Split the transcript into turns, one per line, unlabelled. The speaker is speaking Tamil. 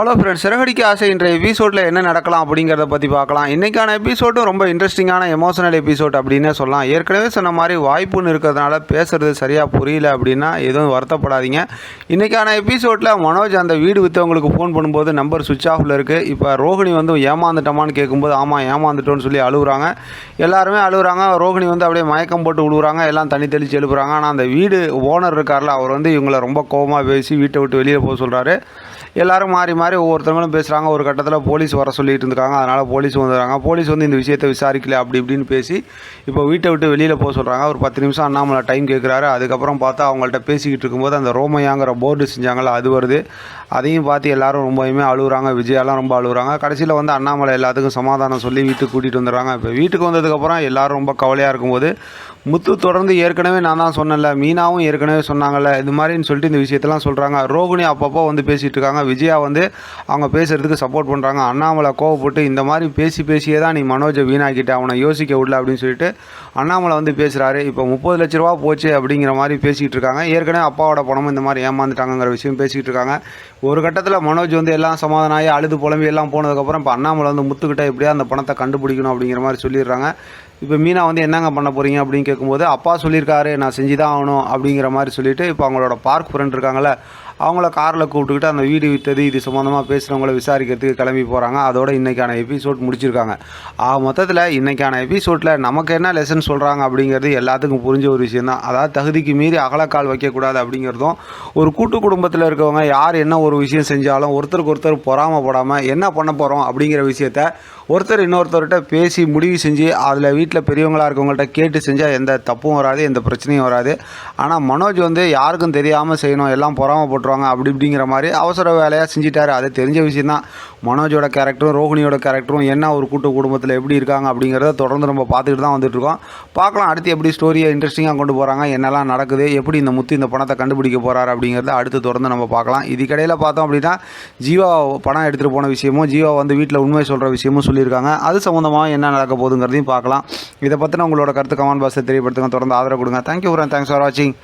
ஹலோ ஃப்ரெண்ட்ஸ் சிறகடிக்க ஆசை இன்றைய எபிசோடில் என்ன நடக்கலாம் அப்படிங்கிறத பற்றி பார்க்கலாம். இன்றைக்கான எபிசோடும் ரொம்ப இன்ட்ரெஸ்டிங்கான எமோஷனல் எபிசோட் அப்படின்னே சொல்லலாம். ஏற்கனவே சொன்ன மாதிரி வாய்ப்புன்னு இருக்கிறதுனால பேசுகிறது சரியாக புரியல அப்படின்னா எதுவும் வருத்தப்படாதீங்க. இன்றைக்கான எபிசோடில் மனோஜ் அந்த வீடு விற்றவங்களுக்கு ஃபோன் பண்ணும்போது நம்பர் சுவிட்ச் ஆஃபில் இருக்குது இப்போ ரோஹிணி வந்து ஏமாந்துட்டோமான்னு கேட்கும்போது ஆமாம் ஏமாந்துட்டோன்னு சொல்லி அழுகுறாங்க எல்லாருமே அழுகுறாங்க ரோஹிணி வந்து அப்படியே மயக்கம் போட்டு விழுகுறாங்க எல்லாம் தண்ணி தெளித்து எழுப்புறாங்க. ஆனால் அந்த வீடு ஓனர் இருக்கார்ல அவர் வந்து இவங்களை ரொம்ப கோவமாக பேசி வீட்டை விட்டு வெளியில் போக சொல்கிறாரு எல்லாரும் மாறி மாறி ஒவ்வொருத்தவங்களும் பேசுகிறாங்க ஒரு கட்டத்தில் போலீஸ் வர சொல்லிட்டு இருக்காங்க அதனால் போலீஸ் வந்துடுறாங்க. போலீஸ் வந்து இந்த விஷயத்தை விசாரிக்கல அப்படி இப்படின்னு பேசி இப்போ வீட்டை விட்டு வெளியில் போக சொல்கிறாங்க ஒரு பத்து நிமிஷம் அண்ணாமலை டைம் கேட்குறாரு அதுக்கப்புறம் பார்த்தா அவங்கள்ட்ட பேசிக்கிட்டு இருக்கும்போது அந்த ரோமையாங்கிற போர்டு செஞ்சாங்களே அது வருது. அதையும் பார்த்து எல்லாரும் ரொம்பவுமே அழுகுறாங்க. விஜயாலாம் ரொம்ப அழுகுறாங்க. கடைசியில் வந்து அண்ணாமலை எல்லாத்துக்கும் சமாதானம் சொல்லி வீட்டுக்கு கூட்டிகிட்டு வந்துடுறாங்க. இப்போ வீட்டுக்கு வந்ததுக்கப்புறம் எல்லோரும் ரொம்ப கவலையாக இருக்கும்போது முத்து தொடர்ந்து ஏற்கனவே நான் தான் சொன்னேன்ல மீனாவும் ஏற்கனவே சொன்னாங்கல்ல இது மாதிரின்னு சொல்லிட்டு இந்த விஷயத்தெல்லாம் சொல்கிறாங்க ரோகிணி அப்பப்போ வந்து பேசிகிட்டு இருக்காங்க. விஜயா வந்து அவங்க பேசுகிறதுக்கு சப்போர்ட் பண்ணுறாங்க அண்ணாமலை கோவப்பட்டு இந்த மாதிரி பேசி பேசியே தான் நீ மனோஜை வீணாக்கிட்ட அவனை யோசிக்க விடல அப்படின்னு சொல்லிட்டு அண்ணாமலை வந்து பேசுகிறாரு இப்போ முப்பது லட்ச ரூபா போச்சு அப்படிங்கிற மாதிரி பேசிக்கிட்டு இருக்காங்க. ஏற்கனவே அப்பாவோட பணமும் இந்த மாதிரி ஏமாந்துட்டாங்கங்கிற விஷயம் பேசிக்கிட்டு இருக்காங்க. ஒரு கட்டத்தில் மனோஜ் வந்து எல்லாம் சமாதானம் ஆகி அழுது புலம்பி எல்லாம் போனதுக்கப்புறம் இப்போ அண்ணாமலை வந்து முத்துக்கிட்ட எப்படியா அந்த பணத்தை கண்டுபிடிக்கணும் அப்படிங்கிற மாதிரி சொல்லிடுறாங்க. இப்போ மீனா வந்து என்னங்க பண்ண போகிறீங்க அப்படின்னு கேட்கும்போது அப்பா சொல்லியிருக்காரு நான் செஞ்சு தான் ஆகணும் அப்படிங்கிற மாதிரி சொல்லிட்டு இப்போ அவங்களோட பார்க் ஃப்ரெண்ட் இருக்காங்களே அவங்கள காரில் கூப்பிட்டுக்கிட்டு அந்த வீடு விற்றது இது சம்மந்தமாக பேசுகிறவங்கள விசாரிக்கிறதுக்கு கிளம்பி போகிறாங்க அதோட இன்றைக்கான எபிசோட் முடிச்சிருக்காங்க. ஆக மொத்தத்தில் இன்றைக்கான எபிசோடில் நமக்கு என்ன லெசன் சொல்கிறாங்க அப்படிங்கிறது எல்லாத்துக்கும் புரிஞ்ச ஒரு விஷயம் தான் அதாவது தகுதிக்கு மீறி அகலக்கால் வைக்கக்கூடாது அப்படிங்கிறதும் ஒரு கூட்டு குடும்பத்தில் இருக்கவங்க யார் என்ன ஒரு விஷயம் செஞ்சாலும் ஒருத்தருக்கு ஒருத்தர் பொறாமப்படாமல் என்ன பண்ண போகிறோம் அப்படிங்கிற விஷயத்த ஒருத்தர் இன்னொருத்தர்கிட்ட பேசி முடிவு செஞ்சு அதில் வீட்டில் பெரியவங்களாக இருக்கவங்கள்ட்ட கேட்டு செஞ்சால் எந்த தப்பும் வராது எந்த பிரச்சனையும் வராது. ஆனால் மனோஜ் வந்து யாருக்கும் தெரியாமல் செய்யணும் எல்லாம் பொறாமப்பட்டுருவாங்க அப்படி இப்படிங்கிற மாதிரி அவசர வேலையாக செஞ்சிட்டாரு. அது தெரிஞ்ச விஷயந்தான் மனோஜோட கேரக்டரும் ரோஹிணியோட கேரக்டரும் என்ன ஒரு கூட்டு குடும்பத்தில் எப்படி இருக்காங்க அப்படிங்கிறத தொடர்ந்து நம்ம பார்த்துக்கிட்டு தான் வந்துட்டுருக்கோம். பார்க்கலாம் அடுத்து எப்படி ஸ்டோரியை இன்ட்ரெஸ்டிங்காக கொண்டு போகிறாங்க என்னெல்லாம் நடக்குது எப்படி இந்த முத்து இந்த பணத்தை கண்டுபிடிக்க போகிறாரு அப்படிங்கிறத அடுத்து தொடர்ந்து நம்ம பார்க்கலாம். இதுக்கடையில் பார்த்தோம் அப்படின்னா ஜீவா பணம் எடுத்துகிட்டு போன விஷயமும் ஜீவா வந்து வீட்டில் உண்மை சொல்கிற விஷயமும் சொல்லியிருக்காங்க. அது சம்மந்தமாக என்ன நடக்க போகுதுங்கிறதையும் பார்க்கலாம். இதை பற்றின உங்களோட கருத்து கமெண்ட் பாக்ஸை தெரியப்படுத்துங்க. தொடர்ந்து ஆதரவு கொடுங்க. தேங்க்யூ தேங்க்ஸ் ஃபார் வாட்சிங்